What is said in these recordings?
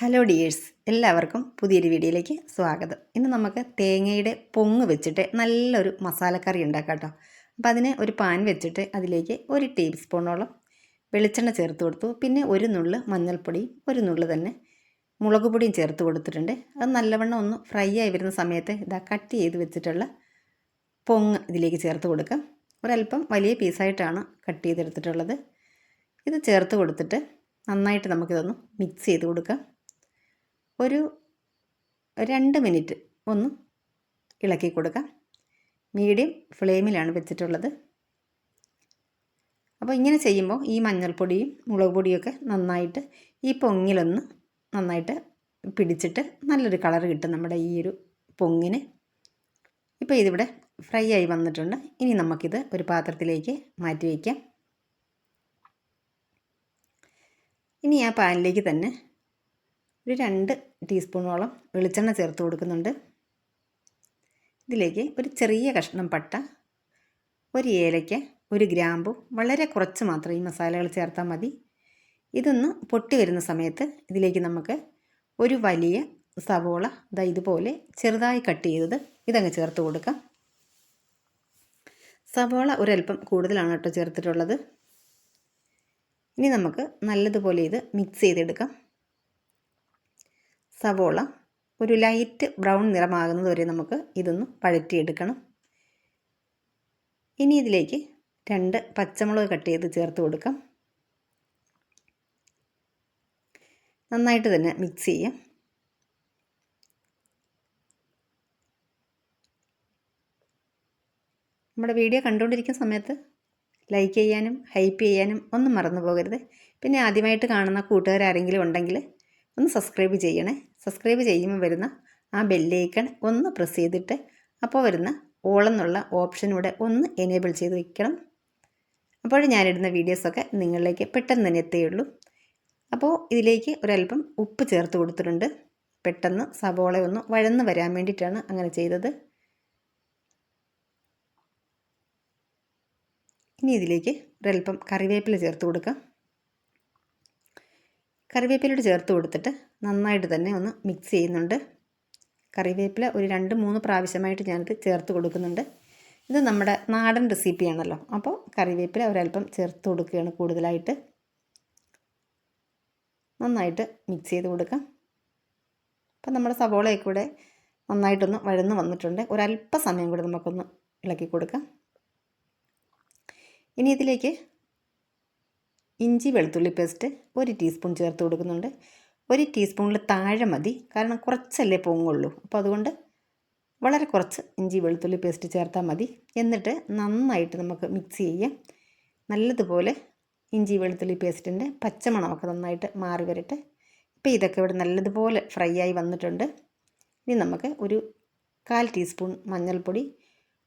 Hello dears എല്ലാവർക്കും പുതിയൊരു വീഡിയോയിലേക്ക് സ്വാഗതം. ഇന്ന് നമുക്ക് തേങ്ങയുടെ പൊങ്ങ് വെച്ചിട്ട് നല്ലൊരു മസാലക്കറി ഉണ്ടാക്കാം കേട്ടോ അപ്പോൾ അതിന് ഒരു പാൻ വെച്ചിട്ട് അതിലേക്ക് ഒരു ടേബിൾ സ്പൂണോളം വെളിച്ചെണ്ണ ചേർത്ത് കൊടുത്തു. പിന്നെ ഒരു നുള്ള് മഞ്ഞൾപ്പൊടിയും ഒരു നുള്ള് തന്നെ മുളക് പൊടിയും ചേർത്ത് കൊടുത്തിട്ടുണ്ട്. അത് നല്ലവണ്ണം ഒന്ന് ഫ്രൈ ആയി വരുന്ന സമയത്ത് ഇതാ കട്ട് ചെയ്ത് വെച്ചിട്ടുള്ള പൊങ്ങ് ഇതിലേക്ക് ചേർത്ത് കൊടുക്കാം ഒരല്പം വലിയ പീസായിട്ടാണ് കട്ട് ചെയ്തെടുത്തിട്ടുള്ളത്. ഇത് ചേർത്ത് കൊടുത്തിട്ട് നന്നായിട്ട് നമുക്കിതൊന്ന് മിക്സ് ചെയ്ത് കൊടുക്കാം. ഒരു രണ്ട് മിനിറ്റ് ഒന്ന് ഇളക്കി കൊടുക്കാം. മീഡിയം ഫ്ലെയിമിലാണ് വെച്ചിട്ടുള്ളത്. അപ്പോൾ ഇങ്ങനെ ചെയ്യുമ്പോൾ ഈ മഞ്ഞൾപ്പൊടിയും മുളക് പൊടിയൊക്കെ നന്നായിട്ട് ഈ പൊങ്ങിലൊന്ന് നന്നായിട്ട് പിടിച്ചിട്ട് നല്ലൊരു കളർ കിട്ടും നമ്മുടെ ഈ ഒരു പൊങ്ങിന്. ഇപ്പോൾ ഇതിവിടെ ഫ്രൈ ആയി വന്നിട്ടുണ്ട്. ഇനി നമുക്കിത് ഒരു പാത്രത്തിലേക്ക് മാറ്റി വയ്ക്കാം. ഇനി ആ പാനിലേക്ക് തന്നെ ഒരു രണ്ട് ടീസ്പൂണോളം വെളിച്ചെണ്ണ ചേർത്ത് കൊടുക്കുന്നുണ്ട്. ഇതിലേക്ക് ഒരു ചെറിയ കഷ്ണം പട്ട ഒരു ഏലയ്ക്ക ഒരു ഗ്രാമ്പു വളരെ കുറച്ച് മാത്രം ഈ മസാലകൾ ചേർത്താൽ മതി. ഇതൊന്ന് പൊട്ടി വരുന്ന സമയത്ത് ഇതിലേക്ക് നമുക്ക് ഒരു വലിയ സവോള ഇതാ ഇതുപോലെ ചെറുതായി കട്ട് ചെയ്തത് ഇതങ്ങ് ചേർത്ത് കൊടുക്കാം. സവോള ഒരല്പം കൂടുതലാണ് കേട്ടോ ചേർത്തിട്ടുള്ളത്. ഇനി നമുക്ക് നല്ലതുപോലെ ഇത് മിക്സ് ചെയ്തെടുക്കാം. സവോള ഒരു ലൈറ്റ് ബ്രൗൺ നിറമാകുന്നത് വരെ നമുക്ക് ഇതൊന്ന് പഴറ്റിയെടുക്കണം. ഇനി ഇതിലേക്ക് രണ്ട് പച്ചമുളക് കട്ട് ചെയ്ത് ചേർത്ത് കൊടുക്കാം. നന്നായിട്ട് തന്നെ മിക്സ് ചെയ്യാം. നമ്മുടെ വീഡിയോ കണ്ടുകൊണ്ടിരിക്കുന്ന സമയത്ത് ലൈക്ക് ചെയ്യാനും ഹൈപ്പ് ചെയ്യാനും ഒന്നും മറന്നു പോകരുത്. പിന്നെ ആദ്യമായിട്ട് കാണുന്ന കൂട്ടുകാരാരെങ്കിലും ഉണ്ടെങ്കിൽ ഒന്ന് സബ്സ്ക്രൈബ് ചെയ്യണേ. സബ്സ്ക്രൈബ് ചെയ്യുമ്പോൾ വരുന്ന ആ ബെല്ലൈക്കൺ ഒന്ന് പ്രസ് ചെയ്തിട്ട് അപ്പോൾ വരുന്ന ഓളെന്നുള്ള ഓപ്ഷനൂടെ ഒന്ന് എനേബിൾ ചെയ്ത് വയ്ക്കണം അപ്പോൾ ഞാനിടുന്ന വീഡിയോസൊക്കെ നിങ്ങളിലേക്ക് പെട്ടെന്ന് തന്നെ എത്തുകയുള്ളൂ. അപ്പോൾ ഇതിലേക്ക് ഒരല്പം ഉപ്പ് ചേർത്ത് കൊടുത്തിട്ടുണ്ട്. പെട്ടെന്ന് സവോള ഒന്ന് വഴന്ന് വരാൻ വേണ്ടിയിട്ടാണ് അങ്ങനെ ചെയ്തത്. ഇനി ഇതിലേക്ക് ഒരല്പം കറിവേപ്പില ചേർത്ത് കൊടുക്കാം. കറിവേപ്പിലയോട് ചേർത്ത് കൊടുത്തിട്ട് നന്നായിട്ട് തന്നെ ഒന്ന് മിക്സ് ചെയ്യുന്നുണ്ട്. കറിവേപ്പില ഒരു രണ്ട് മൂന്ന് പ്രാവശ്യമായിട്ട് ഞാനിത് ചേർത്ത് കൊടുക്കുന്നുണ്ട്. ഇത് നമ്മുടെ നാടൻ റെസിപ്പിയാണല്ലോ അപ്പോൾ കറിവേപ്പില ഒരല്പം ചേർത്ത് കൊടുക്കുകയാണ് കൂടുതലായിട്ട്. നന്നായിട്ട് മിക്സ് ചെയ്ത് കൊടുക്കാം. അപ്പം നമ്മുടെ സവോളയൊക്കെ കൂടെ നന്നായിട്ടൊന്ന് വഴന്ന് വന്നിട്ടുണ്ട്. ഒരല്പ സമയം കൂടെ നമുക്കൊന്ന് ഇളക്കി കൊടുക്കാം. ഇനി ഇതിലേക്ക് ഇഞ്ചി വെളുത്തുള്ളി പേസ്റ്റ് ഒരു ടീസ്പൂൺ ചേർത്ത് കൊടുക്കുന്നുണ്ട്. ഒരു ടീസ്പൂണിൽ താഴെ മതി. കാരണം കുറച്ചല്ലേ പൊങ്ങുള്ളൂ. അപ്പോൾ അതുകൊണ്ട് വളരെ കുറച്ച് ഇഞ്ചി വെളുത്തുള്ളി പേസ്റ്റ് ചേർത്താൽ മതി. എന്നിട്ട് നന്നായിട്ട് നമുക്ക് മിക്സ് ചെയ്യാം. നല്ലതുപോലെ ഇഞ്ചി വെളുത്തുള്ളി പേസ്റ്റിന്റെ പച്ചമണമൊക്കെ നന്നായിട്ട് മാറി വരട്ടെ. ഇപ്പോൾ ഇതൊക്കെ ഇവിടെ നല്ലതുപോലെ ഫ്രൈ ആയി വന്നിട്ടുണ്ട്. ഇനി നമുക്ക് ഒരു കാൽ ടീസ്പൂൺ മഞ്ഞൾപ്പൊടി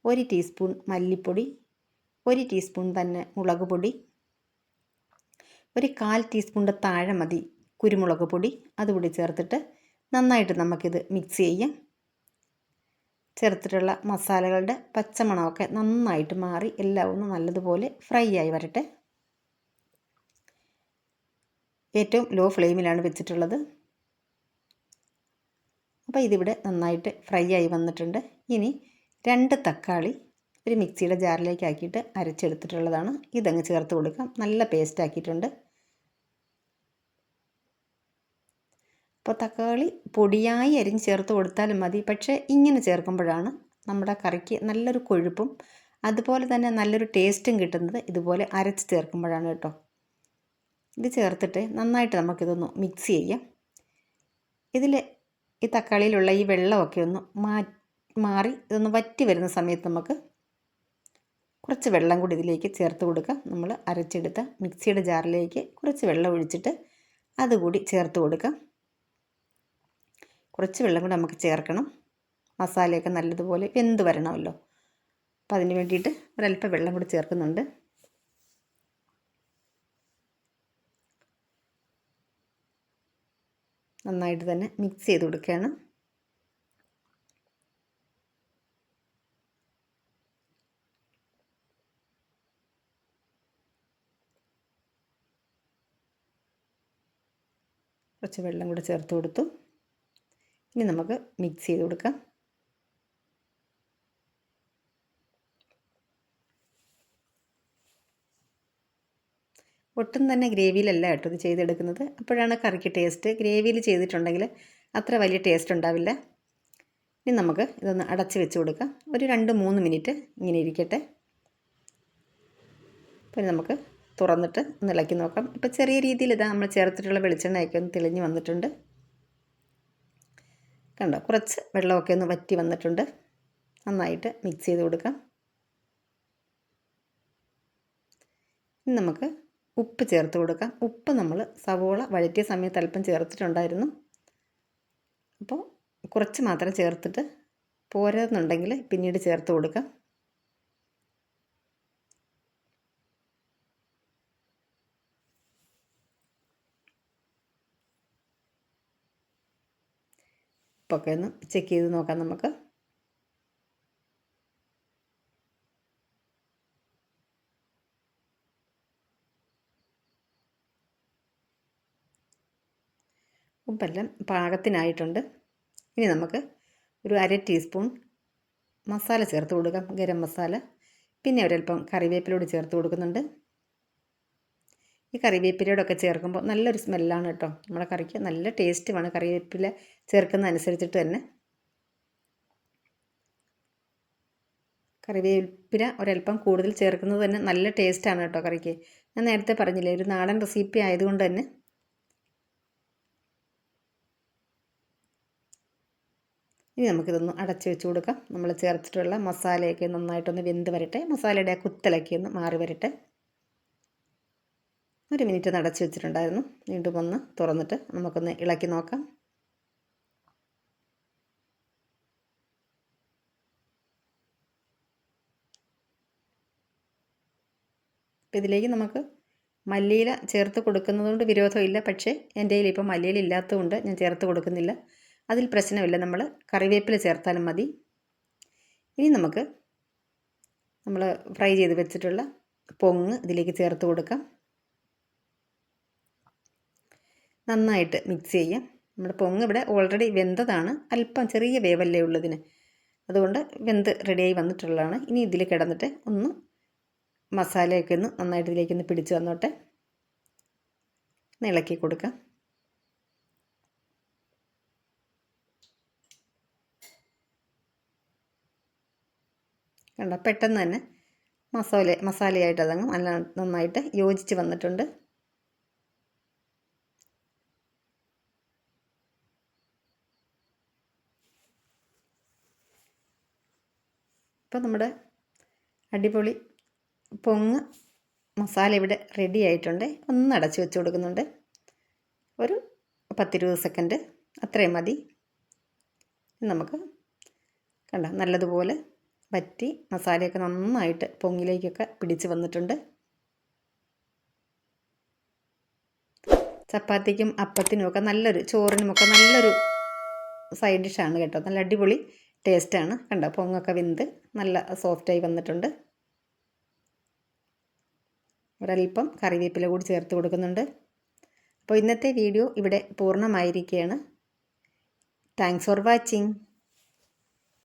ഒരു ടീസ്പൂൺ മല്ലിപ്പൊടി ഒരു ടീസ്പൂൺ തന്നെ മുളക് പൊടി ഒരു കാൽ ടീസ്പൂണിന്റെ താഴെ മതി കുരുമുളക് പൊടി. അതുകൂടി ചേർത്തിട്ട് നന്നായിട്ട് നമുക്കിത് മിക്സ് ചെയ്യാം. ചേർത്തിട്ടുള്ള മസാലകളുടെ പച്ചമണമൊക്കെ നന്നായിട്ട് മാറി എല്ലാം ഒന്ന് നല്ലതുപോലെ ഫ്രൈ ആയി വരട്ടെ. ഏറ്റവും ലോ ഫ്ലെയിമിലാണ് വെച്ചിട്ടുള്ളത്. അപ്പോൾ ഇതിവിടെ നന്നായിട്ട് ഫ്രൈ ആയി വന്നിട്ടുണ്ട്. ഇനി രണ്ട് തക്കാളി ഒരു മിക്സിയുടെ ജാറിലേക്ക് ആക്കിയിട്ട് അരച്ചെടുത്തിട്ടുള്ളതാണ്. ഇതങ്ങ് ചേർത്ത് കൊടുക്കാം. നല്ല പേസ്റ്റ് ആക്കിയിട്ടുണ്ട്. അപ്പോൾ തക്കാളി പൊടിയായി അരിഞ്ഞ് ചേർത്ത് കൊടുത്താലും മതി. പക്ഷേ ഇങ്ങനെ ചേർക്കുമ്പോഴാണ് നമ്മുടെ കറിക്ക് നല്ലൊരു കൊഴുപ്പും അതുപോലെ തന്നെ നല്ലൊരു ടേസ്റ്റും കിട്ടുന്നത് ഇതുപോലെ അരച്ച് ചേർക്കുമ്പോഴാണ് കേട്ടോ. ഇത് ചേർത്തിട്ട് നന്നായിട്ട് നമുക്കിതൊന്ന് മിക്സ് ചെയ്യാം. ഇതിൽ ഈ തക്കാളിയിലുള്ള ഈ വെള്ളമൊക്കെ ഒന്ന് മാ മാറി ഇതൊന്ന് വറ്റി വരുന്ന സമയത്ത് നമുക്ക് കുറച്ച് വെള്ളം കൂടി ഇതിലേക്ക് ചേർത്ത് കൊടുക്കാം. നമ്മൾ അരച്ചെടുത്ത മിക്സിയുടെ ജാറിലേക്ക് കുറച്ച് വെള്ളം ഒഴിച്ചിട്ട് അതുകൂടി ചേർത്ത് കൊടുക്കാം. കുറച്ച് വെള്ളം കൂടി നമുക്ക് ചേർക്കണം. മസാലയൊക്കെ നല്ലതുപോലെ വെന്ത് വരണമല്ലോ. അപ്പോൾ അതിന് വേണ്ടിയിട്ട് ഒരല്പം വെള്ളം കൂടി ചേർക്കുന്നുണ്ട്. നന്നായിട്ട് തന്നെ മിക്സ് ചെയ്ത് കൊടുക്കുകയാണ്. കുറച്ച് വെള്ളം കൂടെ ചേർത്ത് കൊടുത്തു. ഇനി നമുക്ക് മിക്സ് ചെയ്ത് കൊടുക്കാം. ഒട്ടും തന്നെ ഗ്രേവിയിലല്ല കേട്ടോ ഇത് ചെയ്തെടുക്കുന്നത്. അപ്പോഴാണ് കറിക്ക് ടേസ്റ്റ് ഗ്രേവിയിൽ ചെയ്തിട്ടുണ്ടെങ്കിൽ അത്ര വലിയ ടേസ്റ്റ് ഉണ്ടാവില്ല. ഇനി നമുക്ക് ഇതൊന്ന് അടച്ച് വെച്ച് കൊടുക്കാം. ഒരു രണ്ട് മൂന്ന് മിനിറ്റ് ഇങ്ങനെ ഇരിക്കട്ടെ. പിന്നെ നമുക്ക് തുറന്നിട്ട് ഒന്ന് ഇളക്കി നോക്കാം. ഇപ്പോൾ ചെറിയ രീതിയിൽ ഇതാ നമ്മൾ ചേർത്തിട്ടുള്ള വെളിച്ചെണ്ണയൊക്കെ ഒന്ന് തെളിഞ്ഞ് വന്നിട്ടുണ്ട്. കണ്ടോ? കുറച്ച് വെള്ളമൊക്കെ ഒന്ന് വറ്റി വന്നിട്ടുണ്ട്. നന്നായിട്ട് മിക്സ് ചെയ്ത് കൊടുക്കാം. ഇനി നമുക്ക് ഉപ്പ് ചേർത്ത് കൊടുക്കാം. ഉപ്പ് നമ്മൾ സവോള വഴറ്റിയ സമയത്ത് അല്പം ചേർത്തിട്ടുണ്ടായിരുന്നു. അപ്പോൾ കുറച്ച് മാത്രം ചേർത്തിട്ട് പോരാന്നുണ്ടെങ്കിൽ പിന്നീട് ചേർത്ത് കൊടുക്കാം. ഉപ്പൊക്കെ ഒന്ന് ചെക്ക് ചെയ്ത് നോക്കാം നമുക്ക്. ഉപ്പെല്ലാം പാകത്തിനായിട്ടുണ്ട്. ഇനി നമുക്ക് ഒരു അര ടീസ്പൂൺ മസാല ചേർത്ത് കൊടുക്കാം ഗരം മസാല. പിന്നെ ഒരല്പം കറിവേപ്പിലൂടെ ചേർത്ത് കൊടുക്കുന്നുണ്ട്. ഈ കറിവേപ്പിലയോടൊക്കെ ചേർക്കുമ്പോൾ നല്ലൊരു സ്മെല്ലാണ് കേട്ടോ. നമ്മുടെ കറിക്ക് നല്ല ടേസ്റ്റുമാണ് കറിവേപ്പില ചേർക്കുന്ന അനുസരിച്ചിട്ട് തന്നെ. കറിവേപ്പില ഒരല്പം കൂടുതൽ ചേർക്കുന്നത് തന്നെ നല്ല ടേസ്റ്റാണ് കേട്ടോ കറിക്ക്. ഞാൻ നേരത്തെ പറഞ്ഞില്ലേ ഒരു നാടൻ റെസിപ്പി ആയതുകൊണ്ട് തന്നെ. ഇനി നമുക്കിതൊന്ന് അടച്ചു വെച്ച് കൊടുക്കാം. നമ്മൾ ചേർത്തിട്ടുള്ള മസാലയൊക്കെ നന്നായിട്ടൊന്ന് വെന്ത് വരട്ടെ. മസാലയുടെ ആ കുത്തലൊക്കെ ഒന്ന് മാറി വരട്ടെ. ഒരു മിനിറ്റ് നടച്ച് വെച്ചിട്ടുണ്ടായിരുന്നു. വീണ്ടും ഒന്ന് തുറന്നിട്ട് നമുക്കൊന്ന് ഇളക്കി നോക്കാം. അപ്പം ഇതിലേക്ക് നമുക്ക് മല്ലിയില ചേർത്ത് കൊടുക്കുന്നതുകൊണ്ട് വിരോധമില്ല. പക്ഷേ എന്റെ കയ്യിൽ ഇപ്പോൾ മല്ലിയില ഇല്ലാത്തതുകൊണ്ട് ഞാൻ ചേർത്ത് കൊടുക്കുന്നില്ല. അതിൽ പ്രശ്നമില്ല. നമ്മൾ കറിവേപ്പില ചേർത്താലും മതി. ഇനി നമുക്ക് നമ്മൾ ഫ്രൈ ചെയ്ത് വെച്ചിട്ടുള്ള പൊങ്ങ് ഇതിലേക്ക് ചേർത്ത് കൊടുക്കാം. നന്നായിട്ട് മിക്സ് ചെയ്യാം നമ്മുടെ പൊങ്ങ് ഇവിടെ ഓൾറെഡി വെന്തതാണ്. അല്പം ചെറിയ വേവല്ലേ ഉള്ളതിന്. അതുകൊണ്ട് വെന്ത് റെഡിയായി വന്നിട്ടുള്ളതാണ്. ഇനി ഇതിൽ കിടന്നിട്ട് ഒന്ന് മസാലയൊക്കെ ഒന്ന് നന്നായിട്ട് ഇതിലേക്ക് ഒന്ന് പിടിച്ച് വന്നോട്ടെ. ഇളക്കി കൊടുക്കാം. കണ്ട? പെട്ടെന്ന് തന്നെ മസാല മസാലയായിട്ട് അതങ്ങ് നല്ല നന്നായിട്ട് യോജിച്ച് വന്നിട്ടുണ്ട്. ഇപ്പം നമ്മുടെ അടിപൊളി പൊങ്ങ് മസാല ഇവിടെ റെഡി ആയിട്ടുണ്ട്. ഒന്ന് അടച്ചു വെച്ച് കൊടുക്കുന്നുണ്ട്. ഒരു പത്തിരുപത് സെക്കൻഡ് അത്രയും മതി. നമുക്ക് കണ്ട നല്ലതുപോലെ വറ്റി മസാലയൊക്കെ നന്നായിട്ട് പൊങ്ങിലേക്കൊക്കെ പിടിച്ച് വന്നിട്ടുണ്ട്. ചപ്പാത്തിക്കും അപ്പത്തിനുമൊക്കെ നല്ലൊരു ചോറിനുമൊക്കെ നല്ലൊരു സൈഡ് ഡിഷാണ് കേട്ടോ. നല്ല അടിപൊളി ടേസ്റ്റാണ്. കണ്ട പൊങ്ങൊക്കെ വെന്ത് നല്ല സോഫ്റ്റായി വന്നിട്ടുണ്ട്. ഒരല്പം കറിവേപ്പില കൂടി ചേർത്ത് കൊടുക്കുന്നുണ്ട്. അപ്പോൾ ഇന്നത്തെ വീഡിയോ ഇവിടെ പൂർണമായിരിക്കുകയാണ്. Thanks for watching